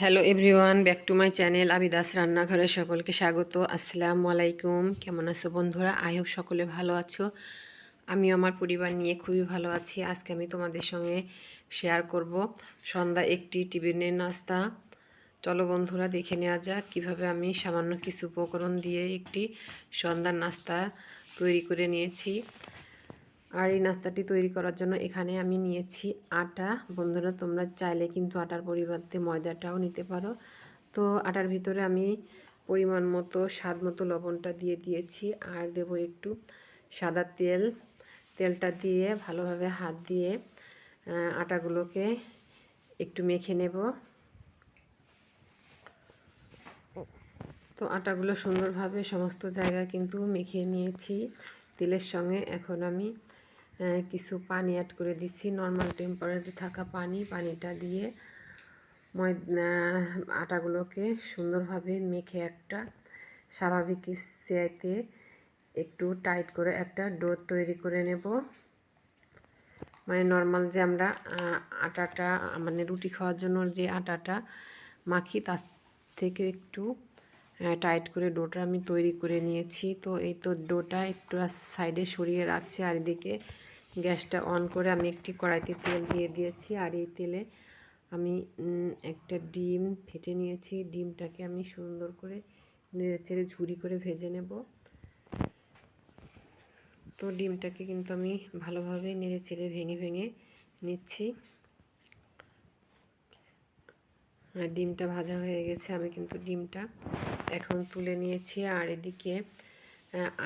Hello everyone back to my channel আবিদাস রান্নাঘরে সকলকে স্বাগত, আসসালামু আলাইকুম। কেমন আছো বন্ধুরা? আই হোপ সকলে ভালো আছো। আমি আমার পরিবার নিয়ে খুবই ভালো আছি। আজকে আমি তোমাদের সঙ্গে শেয়ার করব। সন্ধ্যা একটি টিফিনের নাস্তা। চলো বন্ধুরা, দেখে নেওয়া যাক কীভাবে আমি সামান্য কিছু উপকরণ দিয়ে একটি সন্ধ্যার নাস্তা তৈরি করে নিয়েছি। আর এই নাস্তাটি তৈরি করার জন্য এখানে আমি নিয়েছি আটা। বন্ধুরা, তোমরা চাইলে কিন্তু আটার পরিবর্তে ময়দাটাও নিতে পারো। তো আটার ভিতরে আমি পরিমাণ মতো, স্বাদ মতো লবণটা দিয়ে দিয়েছি। আর দেব একটু সাদা তেল। তেলটা দিয়ে ভালোভাবে হাত দিয়ে আটাগুলোকে একটু মেখে নেব। তো আটাগুলো সুন্দরভাবে সমস্ত জায়গা কিন্তু মেখে নিয়েছি। তেলের সঙ্গে এখন আমি কিছু পানি অ্যাড করে দিচ্ছি। নর্মাল টেম্পারেচারে থাকা পানি, পানিটা দিয়ে মই আটাগুলোকে সুন্দরভাবে মেখে একটা স্বাভাবিক চেয়াইতে একটু টাইট করে একটা ডো তৈরি করে নেব। মানে নর্মাল যে আমরা আটাটা মানে রুটি খাওয়ার জন্য যে আটাটা মাখি, তার থেকে একটু টাইট করে ডোটা আমি তৈরি করে নিয়েছি। তো এই তো ডোটা একটু সাইডে সরিয়ে রাখছি, আর এদিকে গ্যাসটা অন করে আমি একটি কড়াইতে তেল দিয়ে দিয়েছি আর এই তেলে আমি একটা ডিম ফেটে নিয়েছি। ডিমটাকে আমি সুন্দর করে নেড়ে চেড়ে ঝুরি করে ভেজে নেব। তো ডিমটাকে কিন্তু আমি ভালোভাবে নেড়ে চেড়ে ভেঙে ভেঙে নিচ্ছি। আর ডিমটা ভাজা হয়ে গেছে। আমি কিন্তু ডিমটা এখন তুলে নিয়েছি। আর এদিকে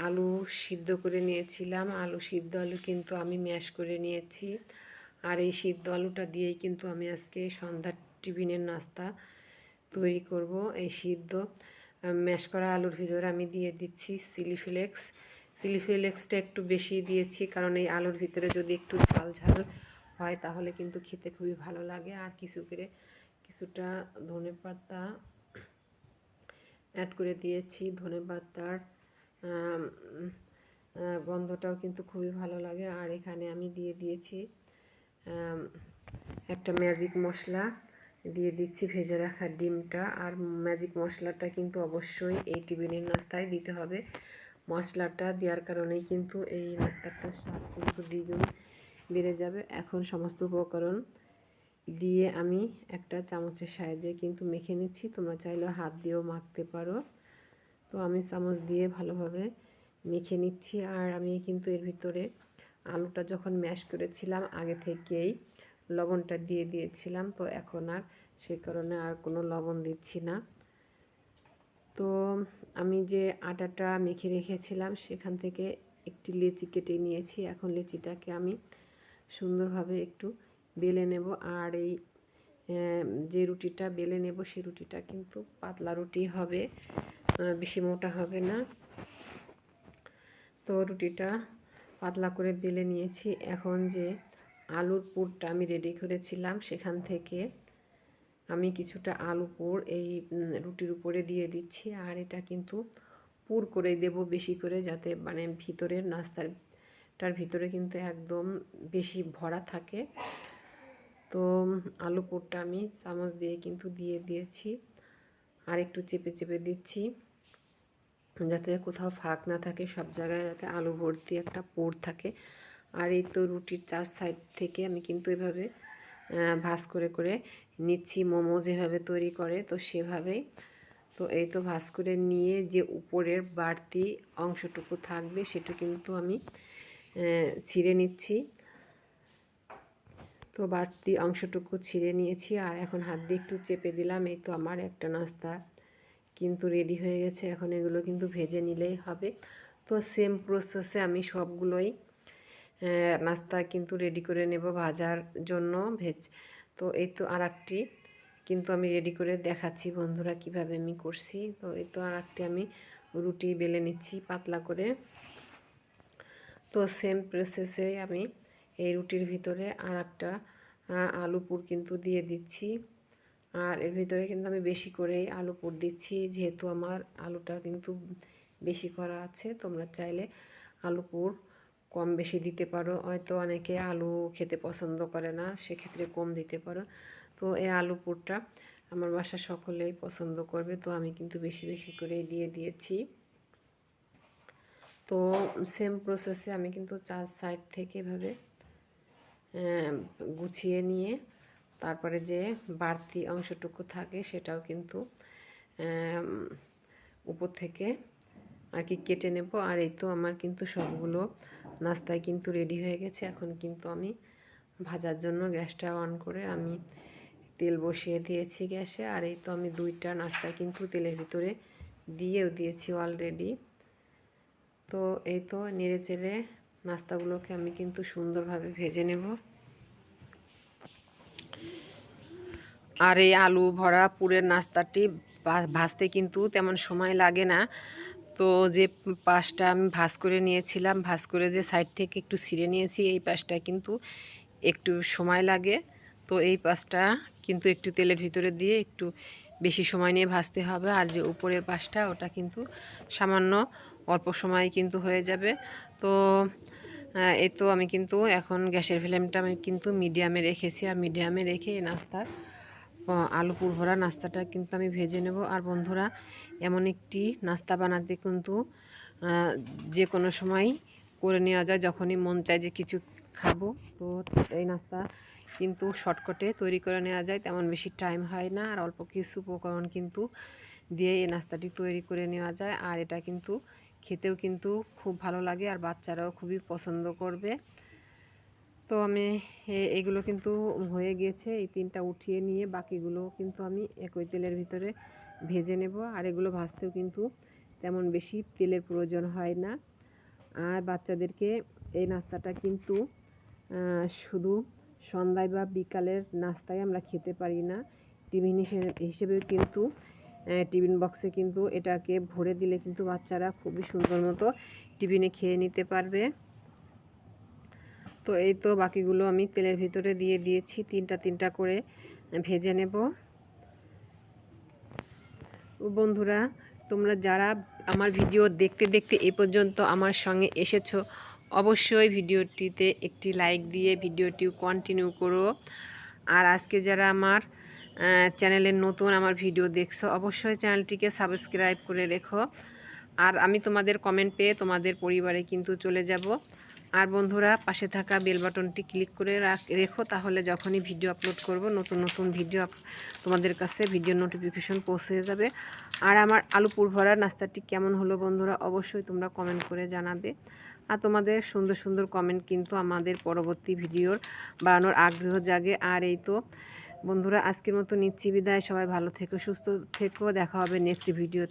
আলু সিদ্ধ করে নিয়েছিলাম। আলু সিদ্ধ আলু কিন্তু আমি ম্যাশ করে নিয়েছি। আর এই সিদ্ধ আলুটা দিয়েই কিন্তু আমি আজকে সন্ধ্যার টিফিনের নাস্তা তৈরি করব, এই সিদ্ধ। ম্যাশ করা আলুর ভিতরে আমি দিয়ে দিচ্ছি চিলি ফ্লেক্স। চিলি ফ্লেক্সটা একটু বেশি দিয়েছি কারণ এই আলুর ভিতরে যদি একটু ঝাল ঝাল হয় তাহলে কিন্তু খেতে খুবই ভালো লাগে। আর কিছু করে, কিছুটা ধনে পাতা অ্যাড করে দিয়েছি ধনে পাতার গন্ধটাও কিন্তু খুবই ভালো লাগে। আর এখানে আমি দিয়ে দিয়েছি একটা ম্যাজিক মশলা। দিয়ে দিচ্ছি ভেজে রাখা ডিমটা। আর ম্যাজিক মশলাটা কিন্তু অবশ্যই এই টিফিনের নাস্তায় দিতে হবে। মশলাটা দেওয়ার কারণেই কিন্তু এই নাস্তাটার স্বাদ কিন্তু দ্বিগুণ বেড়ে যাবে। এখন সমস্ত উপকরণ দিয়ে আমি একটা চামচের সাহায্যে কিন্তু মেখে নিচ্ছি। তোমরা চাইলেও হাত দিয়েও মাখতে পারো। তো আমি চামচ দিয়ে ভালোভাবে মেখে নিচ্ছি। আর আমি কিন্তু এর ভিতরে আলুটা যখন ম্যাশ করেছিলাম, আগে থেকেই লবণটা দিয়ে দিয়েছিলাম। তো এখন আর সে কারণে আর কোনো লবণ দিচ্ছি না। তো আমি যে আটাটা মেখে রেখেছিলাম, সেখান থেকে একটি লেচি কেটে নিয়েছি। এখন লেচিটাকে আমি সুন্দরভাবে একটু বেলে নেব। আর এই যে রুটিটা বেলে নেব সেই রুটিটা কিন্তু পাতলা রুটি হবে বেশি মোটা হবে না। তো রুটিটা পাতলা করে বেলে নিয়েছি। এখন যে আলুর পুরটা আমি রেডি করেছিলাম, সেখান থেকে আমি কিছুটা আলু পুর এই রুটির উপরে দিয়ে দিচ্ছি। আর এটা কিন্তু পুর করে দেব বেশি করে যাতে মানে ভিতরের নাস্তারটার ভিতরে কিন্তু একদম বেশি ভরা থাকে। তো আলু পুরটা আমি চামচ দিয়ে কিন্তু দিয়ে দিয়েছি আর একটু চেপে চেপে দিচ্ছি যাতে কোথাও ফাঁক না থাকে, সব জায়গায় যাতে আলু ভর্তি একটা পোর থাকে। আর এই তো রুটির চার সাইড থেকে আমি কিন্তু এভাবে ভাজ করে করে নিচ্ছি। মোমো যেভাবে তৈরি করে তো সেভাবেই। তো এই তো ভাজ করে নিয়ে যে উপরের বাড়তি অংশটুকু থাকবে সেটা কিন্তু আমি ছিঁড়ে নিচ্ছি। তো বাড়তি অংশটুকু ছিঁড়ে নিয়েছি আর এখন হাত দিয়ে একটু চেপে দিলাম। এই তো আমার একটা নাস্তা কিন্তু রেডি হয়ে গেছে। এখন এগুলো কিন্তু ভেজে নিলেই হবে। তো সেম প্রসেসে আমি সবগুলোই নাস্তা কিন্তু রেডি করে নেব ভাজার জন্য ভেজ তো এই তো আর একটি কিন্তু আমি রেডি করে দেখাচ্ছি বন্ধুরা কীভাবে আমি করছি। তো এই তো আর একটি আমি রুটি বেলে নিচ্ছি পাতলা করে। তো সেম প্রসেসে আমি এই রুটির ভিতরে আর একটা আলু পুর কিন্তু দিয়ে দিচ্ছি। আর এর ভিতরে কিন্তু আমি বেশি করে আলু পুর দিচ্ছি, যেহেতু আমার আলুটা কিন্তু বেশি করা আছে। তোমরা চাইলে আলু পুর কম বেশি দিতে পারো। হয়তো অনেকে আলু খেতে পছন্দ করে না, সেক্ষেত্রে কম দিতে পারো। তো এই আলু পুরটা আমার বাসা সকলেই পছন্দ করবে, তো আমি কিন্তু বেশি বেশি করেই দিয়ে দিয়েছি। তো সেম প্রসেসে আমি কিন্তু চার সাইড থেকে এভাবে গুছিয়ে নিয়ে তারপরে যে বাড়তি অংশটুকু থাকে সেটাও কিন্তু উপর থেকে আর কি কেটে নেব। আর এই তো আমার কিন্তু সবগুলো নাস্তায় কিন্তু রেডি হয়ে গেছে। এখন কিন্তু আমি ভাজার জন্য গ্যাসটা অন করে আমি তেল বসিয়ে দিয়েছি গ্যাসে। আর এই তো আমি দুইটা নাস্তা কিন্তু তেলের ভিতরে দিয়েও দিয়েছি অলরেডি। তো এই তো নেড়ে চেড়ে নাস্তাগুলোকে আমি কিন্তু সুন্দরভাবে ভেজে নেব। আর এই আলু ভরা পুরের নাস্তাটি ভাজতে কিন্তু তেমন সময় লাগে না। তো যে পাশটা আমি ভাজ করে নিয়েছিলাম, ভাজ করে যে সাইড থেকে একটু ছিঁড়ে নিয়েছি, এই পাশটা কিন্তু একটু সময় লাগে। তো এই পাশটা কিন্তু একটু তেলের ভিতরে দিয়ে একটু বেশি সময় নিয়ে ভাজতে হবে। আর যে উপরের পাশটা, ওটা কিন্তু সামান্য অল্প সময় কিন্তু হয়ে যাবে। তো এই তো আমি কিন্তু এখন গ্যাসের ফ্লেমটা আমি কিন্তু মিডিয়ামে রেখেছি। আর মিডিয়ামে রেখে এই নাস্তার আলু পুর ভরা নাস্তাটা কিন্তু আমি ভেজে নেব। আর বন্ধুরা, এমন একটি নাস্তা বানাতে কিন্তু যে কোনো সময় করে নেওয়া যায় যখনই মন চায় যে কিছু খাব। তো এই নাস্তা কিন্তু শর্টকটে তৈরি করে নেওয়া যায়, তেমন বেশি টাইম হয় না। আর অল্প কিছু উপকরণ কিন্তু দিয়ে এই নাস্তাটি তৈরি করে নেওয়া যায়। আর এটা কিন্তু খেতেও কিন্তু খুব ভালো লাগে আর বাচ্চারাও খুবই পছন্দ করবে। তো আমি এগুলো কিন্তু হয়ে গিয়েছে, এই তিনটা উঠিয়ে নিয়ে বাকিগুলো কিন্তু আমি একই তেলের ভিতরে ভেজে নেব। আর এগুলো ভাজতেও কিন্তু তেমন বেশি তেলের প্রয়োজন হয় না। আর বাচ্চাদেরকে এই নাস্তাটা কিন্তু শুধু সন্ধ্যায় বা বিকালের নাস্তায় আমরা খেতে পারি না। টিফিন হিসেবে হিসেবেও কিন্তু টিফিন বক্সে কিন্তু এটাকে ভরে দিলে কিন্তু বাচ্চারা খুবই সুন্দর মতো টিফিনে খেয়ে নিতে পারবে। তো এই তো বাকিগুলো আমি তেলের ভিতরে দিয়ে দিয়েছি, তিনটা তিনটা করে ভেজে নেব। বন্ধুরা, তোমরা যারা আমার ভিডিও দেখতে দেখতে এ পর্যন্ত আমার সঙ্গে এসেছ, অবশ্যই ভিডিওটিতে একটি লাইক দিয়ে ভিডিওটি কন্টিনিউ করো। আর আজকে যারা আমার চ্যানেলের নতুন আমার ভিডিও দেখছ, অবশ্যই চ্যানেলটিকে সাবস্ক্রাইব করে রেখো। আর আমি তোমাদের কমেন্ট পেয়ে তোমাদের পরিবারে কিন্তু চলে যাব। আর বন্ধুরা, পাশে থাকা বেল বাটনটি ক্লিক করে রাখ- তাহলে যখনই ভিডিও আপলোড করব, নতুন নতুন ভিডিও তোমাদের কাছে ভিডিও নোটিফিকেশন পৌঁছে যাবে। আর আমার আলু পুর ভরা নাস্তাটি কেমন হলো বন্ধুরা, অবশ্যই তোমরা কমেন্ট করে জানাবে। আর তোমাদের সুন্দর সুন্দর কমেন্ট কিন্তু আমাদের পরবর্তী ভিডিওর বানানোর আগ্রহ জাগে। আর এই তো বন্ধুরা আজকের মতো নিচ্ছি বিদায়। সবাই ভালো থেকো সুস্থ থেকো। দেখা হবে নেক্সট ভিডিও